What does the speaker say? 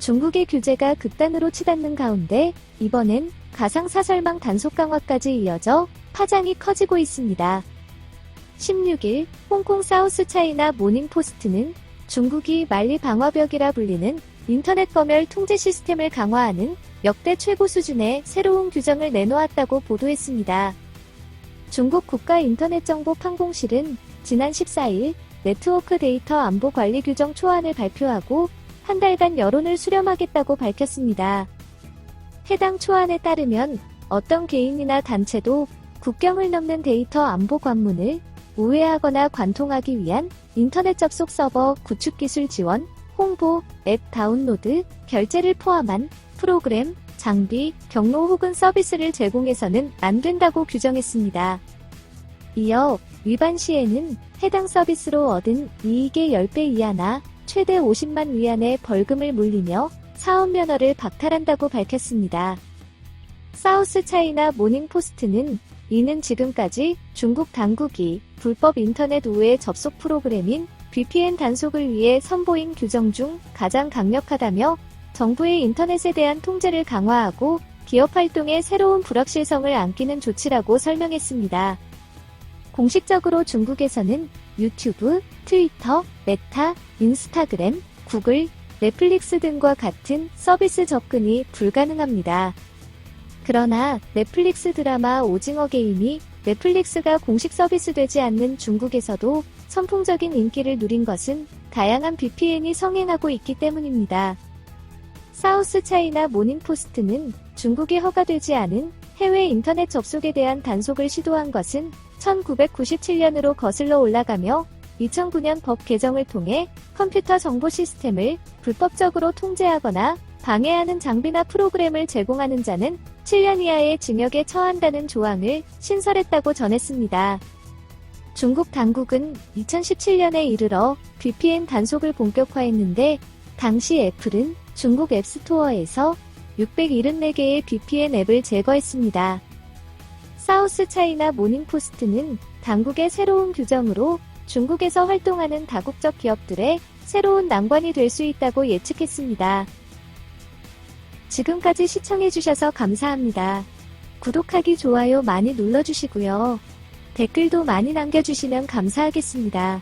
중국의 규제가 극단으로 치닫는 가운데 이번엔 가상사설망 단속 강화까지 이어져 파장이 커지고 있습니다. 16일 홍콩 사우스 차이나 모닝포스트는 중국이 만리 방화벽이라 불리는 인터넷 검열 통제 시스템을 강화하는 역대 최고 수준의 새로운 규정을 내놓았다고 보도했습니다. 중국 국가인터넷정보판공실은 지난 14일 네트워크 데이터 안보 관리 규정 초안을 발표하고 한 달간 여론을 수렴하겠다고 밝혔습니다. 해당 초안에 따르면 어떤 개인이나 단체도 국경을 넘는 데이터 안보 관문을 우회하거나 관통하기 위한 인터넷 접속 서버 구축 기술 지원, 홍보, 앱 다운로드, 결제를 포함한 프로그램, 장비, 경로 혹은 서비스를 제공해서는 안 된다고 규정했습니다. 이어 위반 시에는 해당 서비스로 얻은 이익의 10배 이하나 최대 50만 위안의 벌금을 물리며 사업 면허를 박탈한다고 밝혔습니다. 사우스 차이나 모닝포스트는 이는 지금까지 중국 당국이 불법 인터넷 우회 접속 프로그램인 VPN 단속을 위해 선보인 규정 중 가장 강력하다며 정부의 인터넷에 대한 통제를 강화하고 기업 활동에 새로운 불확실성을 안기는 조치라고 설명했습니다. 공식적으로 중국에서는 유튜브, 트위터, 메타, 인스타그램, 구글, 넷플릭스 등과 같은 서비스 접근이 불가능합니다. 그러나 넷플릭스 드라마 오징어 게임이 넷플릭스가 공식 서비스 되지 않는 중국에서도 선풍적인 인기를 누린 것은 다양한 VPN이 성행하고 있기 때문입니다. 사우스 차이나 모닝포스트는 중국에 허가되지 않은 해외 인터넷 접속에 대한 단속을 시도한 것은 1997년으로 거슬러 올라가며 2009년 법 개정을 통해 컴퓨터 정보 시스템을 불법적으로 통제하거나 방해하는 장비나 프로그램을 제공하는 자는 7년 이하의 징역에 처한다는 조항을 신설했다고 전했습니다. 중국 당국은 2017년에 이르러 VPN 단속을 본격화했는데 당시 애플은 중국 앱스토어에서 674개의 VPN 앱을 제거했습니다. 사우스 차이나 모닝포스트는 당국의 새로운 규정으로 중국에서 활동하는 다국적 기업들의 새로운 난관이 될 수 있다고 예측했습니다. 지금까지 시청해주셔서 감사합니다. 구독하기, 좋아요 많이 눌러주시고요. 댓글도 많이 남겨주시면 감사하겠습니다.